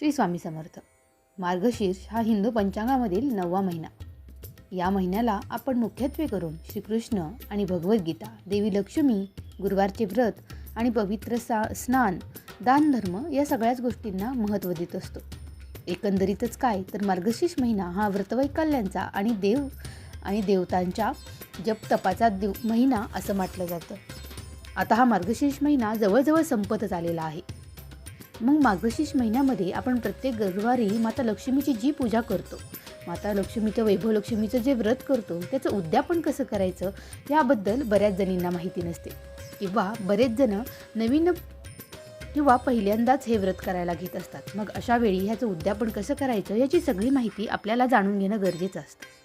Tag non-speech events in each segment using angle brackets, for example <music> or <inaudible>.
श्री स्वामी समर्थ. मार्गशीर्ष हा हिंदू पंचांगामधील नववा महिना. या महिन्याला आपण मुख्यत्वे करून श्रीकृष्ण आणि भगवद्गीता देवी लक्ष्मी गुरुवारचे व्रत आणि पवित्र सा स्नान दानधर्म या सगळ्याच गोष्टींना महत्त्व देत असतो. एकंदरीतच काय तर मार्गशीर्ष महिना हा व्रतवैकल्यांचा आणि देव आणि देवतांच्या जप तपाचा दिव महिना असं म्हटलं जातं. आता हा मार्गशीर्ष महिना जवळजवळ संपतच आलेला आहे. मग मार्गशीर्ष महिन्यामध्ये आपण प्रत्येक गुरुवारी माता लक्ष्मीची जी पूजा करतो माता लक्ष्मीचं वैभव लक्ष्मीचं जे व्रत करतो त्याचं उद्यापन कसं करायचं याबद्दल बऱ्याच जणींना माहिती नसते. किंवा बरेच जण नवीन किंवा पहिल्यांदाच हे व्रत करायला घेत असतात. मग अशा वेळी ह्याचं उद्यापन कसं करायचं याची सगळी माहिती आपल्याला जाणून घेणं गरजेचं असतं.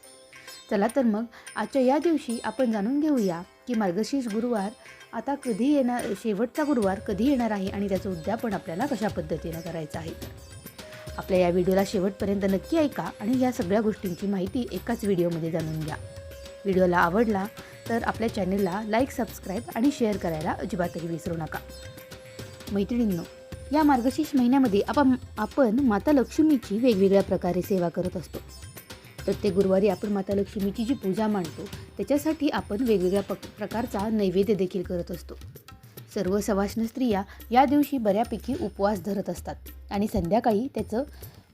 चला तर मग आजच्या या दिवशी आपण जाणून घेऊया की मार्गशीर्ष गुरुवार आता कधी येणार शेवटचा गुरुवार कधी येणार आहे आणि त्याचं उद्यापन आपल्याला कशा पद्धतीनं करायचं आहे. आपल्या या व्हिडिओला शेवटपर्यंत नक्की ऐका आणि या सगळ्या गोष्टींची माहिती एकाच व्हिडिओमध्ये जाणून घ्या. व्हिडिओला आवडला तर आपल्या चॅनलला लाईक सबस्क्राईब आणि शेअर करायला अजिबातही विसरू नका. मैत्रिणींनो या मार्गशीर्ष महिन्यामध्ये आपण आपण माता लक्ष्मीची वेगवेगळ्या प्रकारे सेवा करत असतो. प्रत्येक गुरुवारी आपण माता लक्ष्मीची जी पूजा मांडतो त्याच्यासाठी आपण वेगवेगळ्या पक प्रकारचा नैवेद्य देखील करत असतो. सर्व सवाष्ण स्त्रिया या दिवशी बऱ्यापैकी उपवास धरत असतात आणि संध्याकाळी त्याचं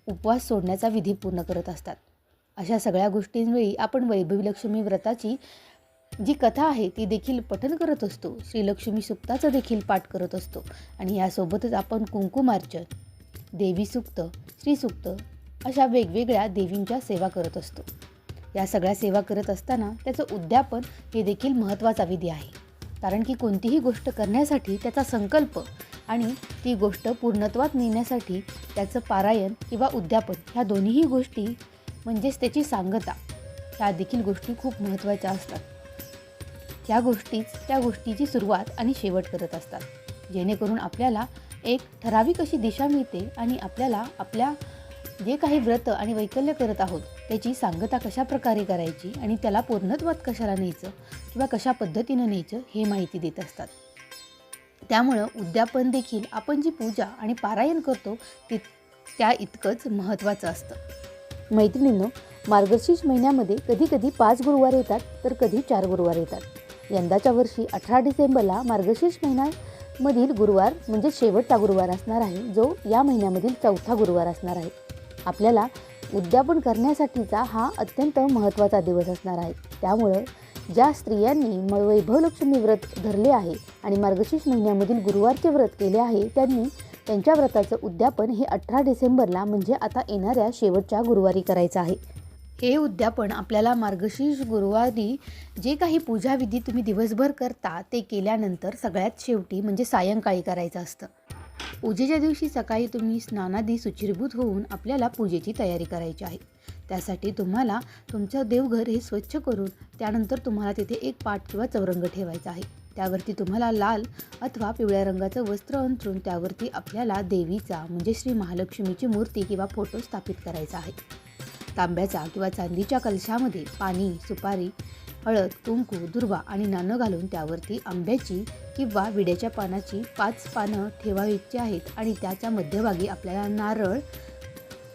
उपवास सोडण्याचा विधी पूर्ण करत असतात. अशा सगळ्या गोष्टींवेळी आपण वैभवी लक्ष्मी व्रताची जी कथा आहे ती देखील पठन करत असतो. श्रीलक्ष्मी सुक्ताचं देखील पाठ करत असतो. आणि यासोबतच आपण कुंकुमार्चन देवी सुक्त श्रीसुक्त अशा वेगवेगळ्या देवींच्या सेवा करत असतो. या सगळ्या सेवा करत असताना त्याचं उद्यापन हे देखील महत्त्वाचा विधी आहे. कारण की कोणतीही गोष्ट करण्यासाठी त्याचा संकल्प आणि ती गोष्ट पूर्णत्वात नेण्यासाठी त्याचं पारायण किंवा उद्यापन ह्या दोन्हीही गोष्टी म्हणजेच त्याची सांगता ह्या देखील गोष्टी खूप महत्त्वाच्या असतात. ह्या गोष्टीच त्या गोष्टीची सुरुवात आणि शेवट करत असतात. जेणेकरून आपल्याला एक ठराविक अशी दिशा मिळते आणि आपल्याला आपल्या जे काही व्रत आणि वैकल्य करत आहोत त्याची सांगता कशा प्रकारे करायची आणि त्याला पूर्णत्वात कशाला न्यायचं किंवा कशा पद्धतीनं न्यायचं हे माहिती देत असतात. त्यामुळं उद्यापन देखील आपण जी पूजा आणि पारायण करतो ते त्या इतकंच महत्त्वाचं असतं. मैत्रिणींनो मार्गशीर्ष महिन्यामध्ये कधी कधी पाच गुरुवार येतात तर कधी चार गुरुवार येतात. यंदाच्या वर्षी अठरा डिसेंबरला मार्गशीर्ष महिन्यामधील गुरुवार म्हणजे शेवटचा गुरुवार असणार आहे जो या महिन्यामधील चौथा गुरुवार असणार आहे. आपल्याला उद्यापन करण्यासाठीचा हा अत्यंत महत्त्वाचा दिवस असणार आहे. त्यामुळं ज्या स्त्रियांनी वैभवलक्ष्मी व्रत धरले आहे आणि मार्गशीर्ष महिन्यामधील गुरुवारचे व्रत केले आहे त्यांनी त्यांच्या व्रताचं उद्यापन हे अठरा डिसेंबरला म्हणजे आता येणाऱ्या शेवटच्या गुरुवारी करायचं आहे. हे उद्यापन आपल्याला मार्गशीर्ष गुरुवारी जे काही पूजाविधी तुम्ही दिवसभर करता ते केल्यानंतर सगळ्यात शेवटी म्हणजे सायंकाळी करायचं असतं. पूजेच्या दिवशी सकाळी तुम्ही स्नानादी सुचिरभूत होऊन आपल्याला पूजेची तयारी करायची आहे. त्यासाठी तुम्हाला तुमचं देवघर हे स्वच्छ करून त्यानंतर तुम्हाला तिथे एक पाट किंवा चौरंग ठेवायचा आहे. त्यावरती तुम्हाला लाल अथवा पिवळ्या रंगाचं वस्त्र अंतरून त्यावरती आपल्याला देवीचा म्हणजे श्री महालक्ष्मीची मूर्ती किंवा फोटो स्थापित करायचा आहे. तांब्याचा किंवा चांदीच्या कलशामध्ये पाणी सुपारी हळद कुंकू दुर्वा आणि नाणं घालून त्यावरती आंब्याची किंवा विड्याच्या पानाची पाच पानं ठेवायची आहेत आणि त्याच्या मध्यभागी आपल्याला नारळ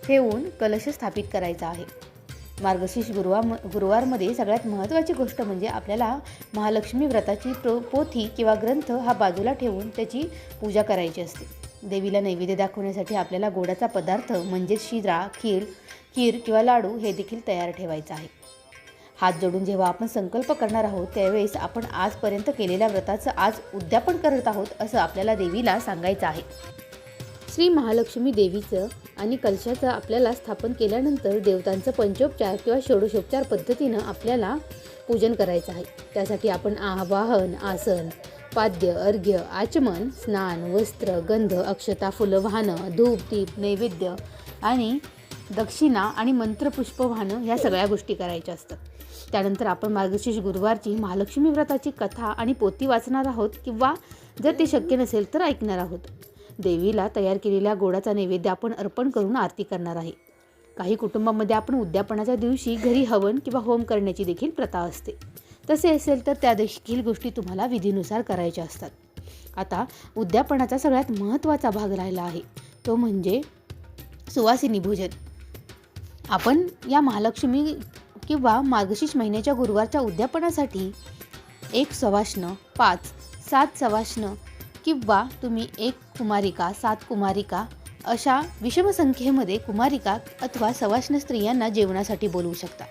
ठेवून कलश स्थापित करायचा आहे. मार्गशीर्ष गुरुवार गुरुवारमध्ये सगळ्यात महत्त्वाची गोष्ट म्हणजे आपल्याला महालक्ष्मी व्रताची प्रो पोथी किंवा ग्रंथ हा बाजूला ठेवून त्याची पूजा करायची असते. देवीला नैवेद्य दाखवण्यासाठी आपल्याला गोडाचा पदार्थ म्हणजेच शिरा खीर खीर किंवा लाडू हे देखील तयार ठेवायचं आहे. हात जोडून जेव्हा आपण संकल्प करणार आहोत त्यावेळेस आपण आजपर्यंत केलेल्या व्रताचं आज उद्यापन करत आहोत असं आपल्याला देवीला सांगायचं आहे. श्री महालक्ष्मी देवीचं आणि कलशाचं आपल्याला स्थापन केल्यानंतर देवतांचं पंचोपचार किंवा षोडशोपचार पद्धतीनं आपल्याला पूजन करायचं आहे. त्यासाठी आपण आवाहन आसन पाद्य अर्घ्य आचमन स्नान वस्त्र गंध अक्षता फुलं वाहनं धूप दीप नैवेद्य आणि दक्षिणा आणि मंत्रपुष्प वाहनं ह्या सगळ्या गोष्टी करायच्या असतात. त्यानंतर आपण मार्गशीर्ष गुरुवारची महालक्ष्मी व्रताची कथा आणि पोती वाचणार आहोत किंवा जर ते शक्य नसेल तर ऐकणार आहोत. देवीला तयार केलेल्या गोडाचा नैवेद्य आपण अर्पण करून आरती करणार आहे. काही कुटुंबामध्ये आपण उद्यापनाच्या दिवशी घरी हवन किंवा होम करण्याची देखील प्रथा असते. तसे असेल तर त्या देखील गोष्टी तुम्हाला विधीनुसार करायच्या असतात. आता उद्यापनाचा सगळ्यात महत्त्वाचा भाग राहिला आहे. तो म्हणजे सुवासिनी भोजन. आपण या महालक्ष्मी किंवा मार्गशीर्ष महिन्याच्या गुरुवारच्या उद्यापनासाठी एक सवाष्ण पाच सात सवाष्ण किंवा तुम्ही एक कुमारिका सात कुमारिका अशा विषम संख्येमध्ये कुमारिका अथवा सवाष्ण स्त्रियांना जेवणासाठी बोलवू शकता.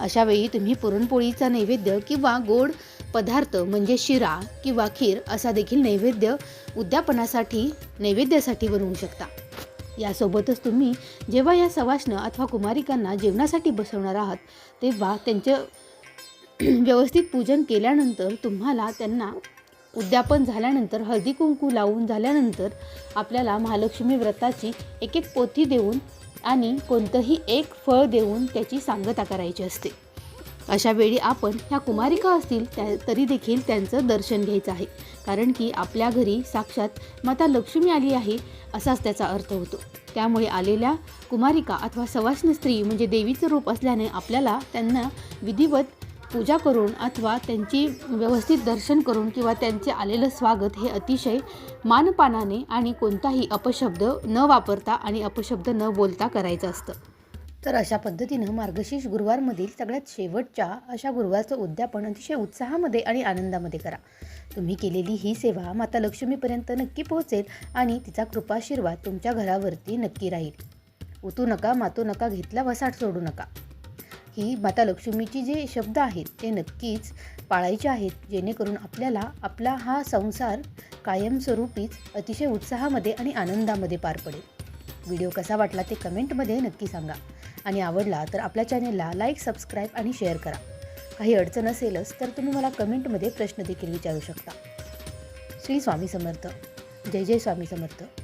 अशावेळी तुम्ही पुरणपोळीचा नैवेद्य किंवा गोड पदार्थ म्हणजे शिरा किंवा खीर असा देखील नैवेद्य उद्यापनासाठी नैवेद्यासाठी बनवू शकता. यासोबतच तुम्ही जेव्हा या सवाष्ण अथवा कुमारिकांना जेवणासाठी बसवणार आहात तेव्हा त्यांचं <clears throat> व्यवस्थित पूजन केल्यानंतर तुम्हाला त्यांना उद्यापन झाल्यानंतर हळदी कुंकू लावून झाल्यानंतर आपल्याला महालक्ष्मी व्रताची एक एक पोथी देऊन आणि कोणतंही एक फळ देऊन त्याची सांगता करायची असते. अशा वेळी आपण ह्या कुमारिका असतील त्या तरी देखील त्यांचं दर्शन घ्यायचं आहे. कारण की आपल्या घरी साक्षात माता लक्ष्मी आली आहे असाच त्याचा अर्थ होतो. त्यामुळे आलेल्या कुमारिका अथवा सवाष्ण स्त्री म्हणजे देवीचं रूप असल्याने आपल्याला त्यांना विधिवत पूजा करून अथवा त्यांची व्यवस्थित दर्शन करून किंवा त्यांचे आलेलं स्वागत हे अतिशय मानपानाने आणि कोणताही अपशब्द न वापरता आणि अपशब्द न बोलता करायचं असतं. तर अशा पद्धतीनं मार्गशीर्ष गुरुवारमधील सगळ्यात शेवटच्या अशा गुरुवारचं उद्यापन अतिशय उत्साहामध्ये आणि आनंदामध्ये करा. तुम्ही केलेली ही सेवा माता लक्ष्मीपर्यंत नक्की पोहोचेल आणि तिचा कृपाशीर्वाद तुमच्या घरावरती नक्की राहील. उतू नका मातू नका घेतला वसाट सोडू नका. ही माता लक्ष्मीची जे शब्द आहेत ते नक्कीच पाळायचे आहेत जेणेकरून आपल्याला आपला हा संसार कायमस्वरूपीच अतिशय उत्साहामध्ये आणि आनंदामध्ये पार पडेल. व्हिडिओ कसा वाटला ते कमेंटमध्ये नक्की सांगा. आणि आवडला तर आपल्या चॅनेलला लाईक सबस्क्राईब आणि शेअर करा. काही अडचण असेलच तर तुम्ही मला कमेंटमध्ये प्रश्न देखील विचारू शकता. श्री स्वामी समर्थ. जय जय स्वामी समर्थ.